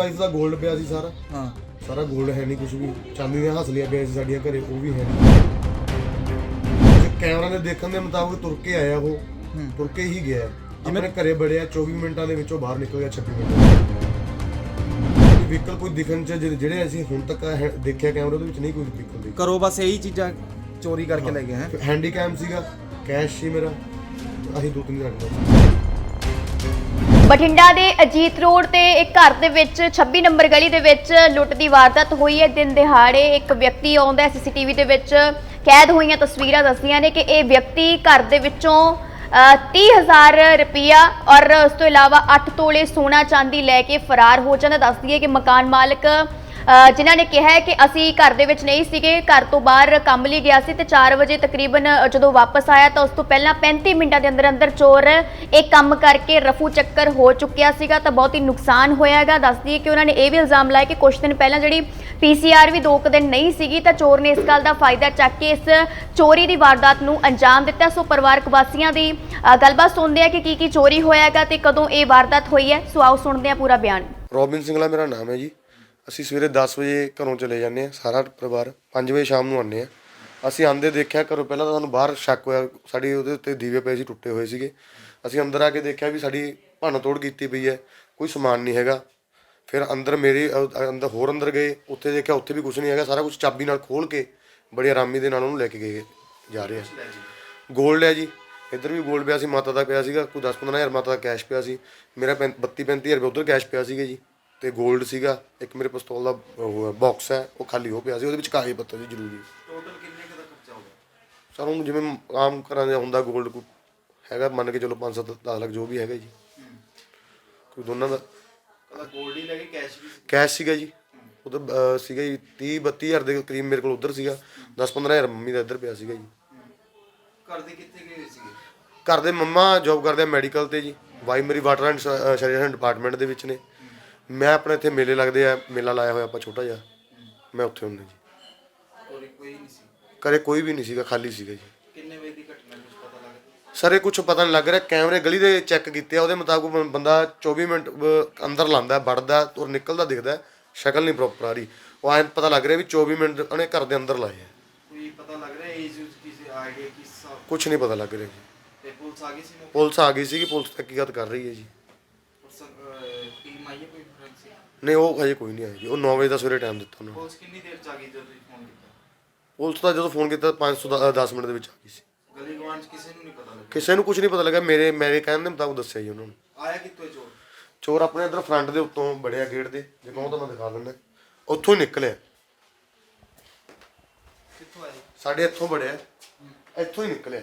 Wife ਦਾ 골ਡ ਪਿਆ ਸੀ ਸਾਰਾ। ਹਾਂ। ਸਾਰਾ 골ਡ ਹੈ ਨਹੀਂ ਕੁਝ ਵੀ। ਚਾਂਦੀ ਦੀਆਂ ਹਸਲੀਆਂ ਪਈਆਂ ਸੀ ਸਾਡੀਆਂ ਘਰੇ ਉਹ ਵੀ ਹੈ ਨਹੀਂ ਤੇ ਕੈਮਰਾ ਦੇ ਦੇਖਣ ਦੇ ਮੁਤਾਬਕ ਤੁਰ ਕੇ ਆਇਆ ਉਹ। ਤੁਰ ਕੇ ਹੀ ਗਿਆ। ਜਿਵੇਂ ਘਰੇ ਬੜਿਆ 24 ਮਿੰਟਾਂ ਦੇ ਵਿੱਚੋਂ ਬਾਹਰ ਨਿਕਲ ਗਿਆ 26 ਮਿੰਟ। ਵਹੀਕਲ ਕੋਈ ਦਿਖਣ ਚ ਜਿਹੜੇ- ਅਸੀਂ ਹੁਣ ਤੱਕ ਦੇਖਿਆ ਕੈਮਰੇ ਦੇ ਵਿੱਚ ਨਹੀਂ ਕੋਈ ਵਹੀਕਲ ਦੀ ਕਰੋ ਬਸ ਇਹੀ ਚੀਜ਼ਾਂ ਚੋਰੀ ਕਰਕੇ ਲੈ ਗਏ ਹੈ। ਹੈਂਡੀਕੈਮ ਸੀਗਾ ਕੈਸ਼ ਸੀ ਮੇਰਾ। ਅਸੀਂ ਦੋ ਤਿੰਨ ਰੱਖਦੇ ਬਠਿੰਡਾ ਦੇ ਅਜੀਤ ਰੋਡ ਤੇ ਇੱਕ ਘਰ ਦੇ ਵਿੱਚ 26 ਨੰਬਰ ਗਲੀ ਦੇ ਵਿੱਚ ਲੁੱਟ ਦੀ ਵਾਰਦਾਤ ਹੋਈ ਹੈ। ਦਿਨ ਦਿਹਾੜੇ ਇੱਕ ਵਿਅਕਤੀ ਆਉਂਦਾ ਹੈ। ਸੀਸੀਟੀਵੀ ਦੇ ਵਿੱਚ ਕੈਦ ਹੋਈਆਂ ਤਸਵੀਰਾਂ ਦੱਸਦੀਆਂ ਨੇ ਕਿ ਇਹ ਵਿਅਕਤੀ ਘਰ ਦੇ ਵਿੱਚੋਂ ਅ, 30000 ਰੁਪਇਆ ਔਰ ਉਸ ਤੋਂ ਇਲਾਵਾ 8 ਤੋਲੇ ਸੋਨਾ ਚਾਂਦੀ ਲੈ ਕੇ ਫਰਾਰ ਹੋ ਜਾਂਦਾ। ਦੱਸਦੀ ਹੈ ਕਿ ਮਕਾਨ ਮਾਲਕ ਜਿਨ੍ਹਾਂ ਨੇ ਕਿਹਾ ਹੈ ਕਿ ਅਸੀਂ ਘਰ ਦੇ ਵਿੱਚ ਨਹੀਂ ਸੀਗੇ, ਘਰ ਤੋਂ ਬਾਹਰ ਕੰਮ ਲਈ ਗਿਆ ਸੀ ਤੇ 4 ਵਜੇ ਤਕਰੀਬਨ ਜਦੋਂ ਵਾਪਸ ਆਇਆ ਤਾਂ ਉਸ ਤੋਂ ਪਹਿਲਾਂ 35 ਮਿੰਟਾਂ ਦੇ ਅੰਦਰ ਅੰਦਰ ਚੋਰ ਇਹ ਕੰਮ ਕਰਕੇ ਰਫੂ ਚੱਕਰ ਹੋ ਚੁੱਕਿਆ ਸੀਗਾ ਤਾਂ ਬਹੁਤ ਹੀ ਨੁਕਸਾਨ ਹੋਇਆਗਾ ਦੱਸਦੀ ਹੈ ਕਿ ਉਹਨਾਂ ਨੇ ਇਹ ਵੀ ਇਲਜ਼ਾਮ ਲਾਇਆ ਕਿ ਕੁਝ ਦਿਨ ਪਹਿਲਾਂ ਜਿਹੜੀ ਪੀਸੀਆਰ ਵੀ ਦੋ ਕੁ ਦਿਨ ਨਹੀਂ ਸੀਗੀ ਤਾਂ ਚੋਰ ਨੇ ਇਸ ਗੱਲ ਦਾ ਫਾਇਦਾ ਚੱਕ ਕੇ ਇਸ ਚੋਰੀ ਦੀ ਵਾਰਦਾਤ ਨੂੰ ਅੰਜਾਮ ਦਿੱਤਾ। ਸੋ ਪਰਿਵਾਰਕ ਵਾਸੀਆਂ ਦੀ ਗੱਲਬਾਤ ਸੁਣਦੇ ਆ ਕਿ ਕੀ ਕੀ ਚੋਰੀ ਹੋਇਆਗਾ ਤੇ ਕਦੋਂ ਇਹ ਵਾਰਦਾਤ ਹੋਈ ਹੈ। ਸੋ ਆਓ ਸੁਣਦੇ ਆ ਪੂਰਾ ਬਿਆਨ। ਰੋਬਿਨ ਸਿੰਘਲਾ ਮੇਰਾ ਨਾਮ ਹੈ ਜੀ। ਅਸੀਂ ਸਵੇਰੇ 10 ਵਜੇ ਘਰੋਂ ਚਲੇ ਜਾਂਦੇ ਹਾਂ, ਸਾਰਾ ਪਰਿਵਾਰ 5 ਵਜੇ ਸ਼ਾਮ ਨੂੰ ਆਉਂਦੇ ਹਾਂ। ਅਸੀਂ ਆਂਦੇ ਦੇਖਿਆ ਘਰੋਂ ਪਹਿਲਾਂ ਤਾਂ ਸਾਨੂੰ ਬਾਹਰ ਸ਼ੱਕ ਹੋਇਆ, ਸਾਡੀ ਉਹਦੇ ਉੱਤੇ ਦੀਵੇ ਪਏ ਸੀ, ਟੁੱਟੇ ਹੋਏ ਸੀਗੇ। ਅਸੀਂ ਅੰਦਰ ਆ ਕੇ ਦੇਖਿਆ ਵੀ ਸਾਡੀ ਭੰਨ ਤੋੜ ਕੀਤੀ ਪਈ ਹੈ, ਕੋਈ ਸਮਾਨ ਨਹੀਂ ਹੈਗਾ। ਫਿਰ ਅੰਦਰ ਮੇਰੇ ਅੰਦਰ ਹੋਰ ਅੰਦਰ ਗਏ, ਉੱਥੇ ਦੇਖਿਆ ਉੱਥੇ ਵੀ ਕੁਝ ਨਹੀਂ ਹੈਗਾ, ਸਾਰਾ ਕੁਝ ਚਾਬੀ ਨਾਲ ਖੋਲ ਕੇ ਬੜੀ ਆਰਾਮੀ ਦੇ ਨਾਲ ਉਹਨੂੰ ਲੈ ਕੇ ਗਏ, ਜਾ ਰਹੇ ਆ ਗੋਲਡ ਹੈ ਜੀ। ਇੱਧਰ ਵੀ ਗੋਲਡ ਪਿਆ ਸੀ, ਮਾਤਾ ਦਾ ਪਿਆ ਸੀਗਾ, ਕੋਈ 10 15000 ਮਾਤਾ ਦਾ ਕੈਸ਼ ਪਿਆ ਸੀ। ਮੇਰਾ 32 35000 ਰੁਪਏ ਉਧਰ ਕੈਸ਼ ਪਿਆ ਸੀਗਾ ਜੀ। ਤੇ ਗੋਲਡ ਸੀਗਾ ਇੱਕ ਮੇਰੇ ਪਿਸਤੌਲ ਦਾ ਬਾਕਸ ਹੈ ਉਹ ਖਾਲੀ ਹੋ ਪਿਆ ਸੀ ਉਹਦੇ ਵਿੱਚ ਕਾਗਜ਼ ਪੱਤਰ ਸੀ ਜ਼ਰੂਰੀ। ਟੋਟਲ ਕਿੰਨੇ ਕੁ ਦਾ ਖਰਚਾ ਹੋ ਗਿਆ? ਸਰ ਹੁਣ ਜਿਵੇਂ ਆਮ ਘਰਾਂ ਦਾ ਹੁੰਦਾ ਗੋਲਡ ਹੈਗਾ ਮੰਨ ਕੇ ਚਲੋ 5 7 10 ਲੱਖ ਜੋ ਵੀ ਹੈਗਾ ਜੀ। ਕੋਈ ਦੋਨਾਂ ਦਾ। ਗੋਲਡ ਹੀ ਲੈ ਕੇ ਕੈਸ਼ ਵੀ ਕੈਸ਼ ਸੀਗਾ ਜੀ। ਉਹ ਤਾਂ ਸੀਗਾ ਜੀ 30 32000 ਦੇ ਕਰੀਬ ਮੇਰੇ ਕੋਲ ਉਧਰ ਸੀਗਾ 10 15000 ਮੰਮੀ ਦਾ ਇੱਧਰ ਪਿਆ ਸੀਗਾ ਜੀ। ਘਰ ਦੇ ਕਿੱਥੇ ਗਏ ਸੀਗੇ? ਘਰ ਦੇ ਮੰਮਾ ਜੌਬ ਕਰਦੇ ਆ ਮੈਡੀਕਲ ਤੇ ਜੀ। ਵਾਈ ਮੇਰੀ ਵਾਟਰ ਐਂਡ ਸੈਨੀਟੇਸ਼ਨ ਡਿਪਾਰਟਮੈਂਟ ਦੇ ਵਿੱਚ ਨੇ। ਮੈਂ ਆਪਣੇ ਇੱਥੇ ਮੇਲੇ ਲੱਗਦੇ ਆ ਮੇਲਾ ਲਾਇਆ ਹੋਇਆ ਆਪਾਂ ਛੋਟਾ ਜਿਹਾ। ਮੈਂ ਉੱਥੇ ਹੁੰਦਾ ਜੀ। ਕੋਈ ਨਹੀਂ ਸੀ? ਘਰੇ ਕੋਈ ਵੀ ਨਹੀਂ ਸੀਗਾ ਖਾਲੀ ਸੀਗਾ ਜੀ। ਕਿੰਨੇ ਵਜੇ ਦੀ ਘਟਨਾ ਕੁਝ ਪਤਾ ਸਰ ਇਹ ਕੁਝ ਪਤਾ ਨਹੀਂ ਲੱਗ ਰਿਹਾ। ਕੈਮਰੇ ਗਲੀ ਦੇ ਚੈੱਕ ਕੀਤੇ ਆ ਉਹਦੇ ਮੁਤਾਬਕ ਬੰਦਾ 24 ਮਿੰਟ ਅੰਦਰ ਲਾਂਦਾ ਵੜਦਾ ਔਰ ਨਿਕਲਦਾ ਦਿਖਦਾ। ਸ਼ਕਲ ਨਹੀਂ ਪ੍ਰੋਪਰ ਆ ਰਹੀ। ਉਹ ਐਂ ਪਤਾ ਲੱਗ ਰਿਹਾ ਵੀ 24 ਮਿੰਟ ਉਹਨੇ ਘਰ ਦੇ ਅੰਦਰ ਲਾਏ ਆ। ਕੋਈ ਪਤਾ ਲੱਗ ਰਿਹਾ ਏਜ ਉਸ ਕਿਸੇ ਆਈਡੀਆ ਕਿਸ ਕੁਝ ਨਹੀਂ ਪਤਾ ਲੱਗ ਰਿਹਾ ਜੀ। ਤੇ ਪੁਲਿਸ ਆ ਗਈ ਸੀ ਪੁਲਿਸ ਆ ਗਈ ਸੀਗੀ ਪੁਲਿਸ ਤਹਿਕੀਕਤ ਕਰ ਰਹੀ ਹੈ ਜੀ। ਟੀਮ ਆਈ ਹੈ ਕੋਈ ਫੋਰੈਂਸਿਕ ਨਹੀਂ ਉਹ ਹਜੇ ਕੋਈ ਨਹੀਂ ਜੀ। ਉਹ 9 ਵਜੇ ਦਾ ਸਵੇਰੇ ਟਾਈਮ ਦਿੱਤਾ ਉਹਨਾਂ ਨੇ। ਪੁਲਿਸ ਕਿੰਨੀ ਦੇਰ ਚ ਆ ਗਈ ਜਦੋਂ ਤੁਸੀਂ ਫੋਨ ਕੀਤਾ? ਪੁਲਿਸ ਜਦੋਂ ਫੋਨ ਕੀਤਾ 510 ਮਿੰਟ ਦੇ ਵਿੱਚ ਆ ਗਈ ਸੀ। ਗਲੀ ਗਵਾਂਢ 'ਚ ਕਿਸੇ ਨੂੰ ਨਹੀਂ ਪਤਾ ਲੱਗਿਆ? ਕਿਸੇ ਨੂੰ ਕੁਝ ਨਹੀਂ ਪਤਾ ਲੱਗਾ ਮੇਰੇ ਮੇਰੇ ਕਹਿਣ ਦੇ ਮੁਤਾਬਕ ਦੱਸਿਆ ਜੀ ਉਹਨਾਂ ਨੂੰ। ਆਇਆ ਕਿੱਥੋਂ ਇਹ ਚੋਰ? ਚੋਰ ਆਪਣੇ ਇਧਰ ਫਰੰਟ ਦੇ ਉੱਤੋਂ ਬੜਿਆ ਗੇਟ ਦੇ। ਜੇ ਕਹੋ ਤਾਂ ਮੈਂ ਦਿਖਾ ਦਿੰਦਾ। ਉੱਥੋਂ ਹੀ ਨਿਕਲਿਆ। ਕਿੱਥੋਂ ਆਇਆ? ਸਾਡੇ ਇੱਥੋਂ ਬੜਿਆ ਇੱਥੋਂ ਹੀ ਨਿਕਲਿਆ।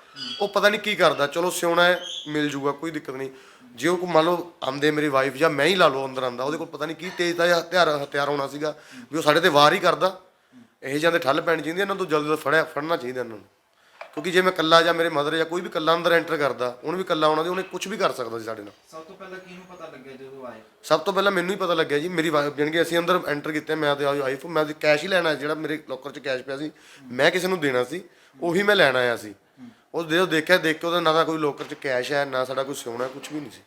ਉਹ ਪਤਾ ਨਹੀਂ ਕੀ ਕਰਦਾ ਚਲੋ ਸਿਉਣਾ ਹੈ ਮਿਲ ਜੂਗਾ ਕੋਈ ਦਿੱਕਤ ਨਹੀਂ। ਜੇ ਉਹ ਕੋਈ ਮੰਨ ਲਓ ਆਂਦੇ ਮੇਰੀ ਵਾਈਫ ਜਾਂ ਮੈਂ ਹੀ ਲਾ ਲਓ ਅੰਦਰ ਆਂਦਾ ਉਹਦੇ ਕੋਲ ਪਤਾ ਨਹੀਂ ਕੀ ਤੇਜ਼ ਦਾ ਹਥਿਆਰ ਹਥਿਆਰ ਹੋਣਾ ਸੀਗਾ ਵੀ ਉਹ ਸਾਡੇ ਤੇ ਵਾਰ ਹੀ ਕਰਦਾ। ਇਹ ਜਾਂਦੇ ਠੱਲ ਪੈਣੀ ਚਾਹੀਦੀ ਇਹਨਾਂ ਤੋਂ ਜਲਦ ਤੋਂ ਫੜਿਆ ਫੜਨਾ ਚਾਹੀਦਾ ਇਹਨਾਂ ਨੂੰ। ਕਿਉਂਕਿ ਜੇ ਮੈਂ ਕੱਲਾ ਜਾਂ ਮੇਰੇ ਮਦਰ ਜਾਂ ਕੋਈ ਵੀ ਕੱਲਾ ਅੰਦਰ ਐਂਟਰ ਕਰਦਾ ਉਹਨੂੰ ਵੀ ਕੱਲਾ ਆਉਣਾ ਦੀ ਉਹਨੇ ਕੁਝ ਵੀ ਕਰ ਸਕਦਾ ਸੀ ਸਾਡੇ ਨਾਲ। ਸਭ ਤੋਂ ਪਹਿਲਾਂ ਕਿਹਨੂੰ ਪਤਾ ਲੱਗਿਆ ਜਦੋਂ ਆਏ? ਸਭ ਤੋਂ ਪਹਿਲਾਂ ਮੈਨੂੰ ਹੀ ਪਤਾ ਲੱਗਿਆ ਜੀ ਮੇਰੀ ਵਾਈਫ ਜਾਣੀ ਕਿ ਅਸੀਂ ਅੰਦਰ ਐਂਟਰ ਕੀਤੇ ਮੈਂ ਤੇ ਵਾਈਫ ਮੈਂ ਤੇ ਕੈਸ਼ ਹੀ ਲੈਣਾ ਜਿਹੜਾ ਮੇਰੇ ਲੋਕਰ 'ਚ ਕੈਸ਼ ਪਿਆ ਸੀ ਮੈਂ ਕਿਸੇ ਨੂੰ ਦੇਣਾ ਸੀ ਉਹੀ ਮੈਂ ਲੈਣ ਆਇਆ ਸੀ। ਉਹ ਜਦੋਂ ਦੇਖਿਆ, ਦੇਖ ਕੇ ਉਹਦਾ ਨਾ ਤਾਂ ਕੋਈ ਲੋਕਰ 'ਚ ਕੈਸ਼ ਹੈ, ਨਾ ਸਾਡਾ ਕੋਈ ਸੋਨਾ ਕੁਝ ਵੀ ਨਹੀਂ ਸੀ।